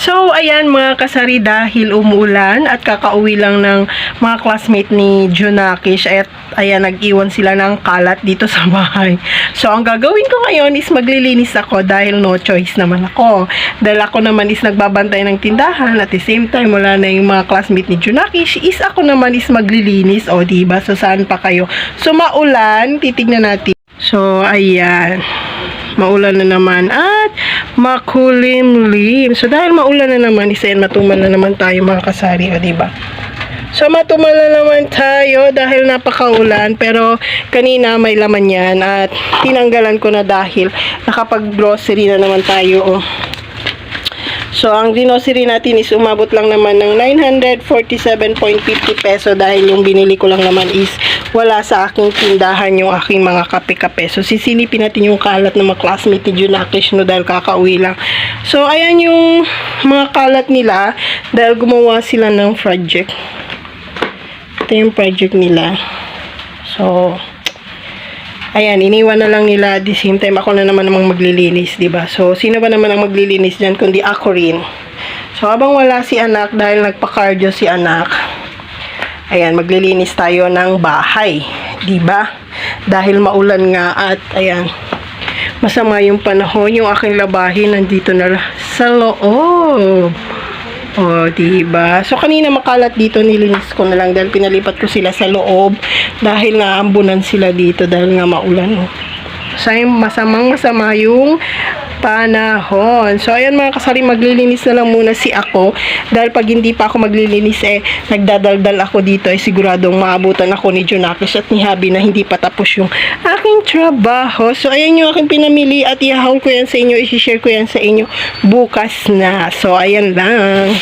So, ayan mga kasari dahil umuulan at kakauwi lang ng mga classmate ni Junakish at ayan nag-iwan sila ng kalat dito sa bahay. So, ang gagawin ko ngayon is maglilinis ako dahil no choice naman ako. Dahil ako naman is nagbabantay ng tindahan at the same time wala na yung mga classmate ni Junakish is ako naman is maglilinis. O, diba? So, saan pa kayo? So, maulan, titignan natin. So, ayan maulan na naman at makulimlim. So dahil maulan na naman, isa yan matumal na naman tayo mga kasari, o diba? So matumal na naman tayo dahil napakaulan pero kanina may laman yan at tinanggalan ko na dahil nakapag-grocery na naman tayo. Oh. So, ang grocery natin is umabot lang naman ng 947.50 peso dahil yung binili ko lang naman is wala sa aking tindahan yung aking mga kape-kape. So, sisilipin natin yung kalat ng mga classmate ni Junakish no dahil kakauwi lang. So, ayan yung mga kalat nila dahil gumawa sila ng project. Ito yung project nila. So, Ayan, iniwan na lang nila at the same time ako na naman namang maglilinis, ba? So, sino ba naman ang maglilinis diyan kundi ako rin. So, habang wala si anak dahil nagpa-cardio si anak, ayan, maglilinis tayo ng bahay, 'di ba? Dahil maulan nga at ayan, masama yung panahon, yung aking labahin nandito na sa loob. Oh, diba? So, kanina makalat dito, nilinis ko na lang dahil pinalipat ko sila sa loob dahil naambunan sila dito dahil nga maulan. Oh. So, masamang masama yung panahon. So, ayan mga kasari, maglilinis na lang muna si ako dahil pag hindi pa ako maglilinis eh, nagdadaldal ako dito eh, siguradong maabutan ako ni Junakis at ni Habi na hindi pa tapos yung aking trabaho. So, ayan yung aking pinamili at ihahaw ko yan sa inyo, isishare ko yan sa inyo bukas na. So, ayan lang.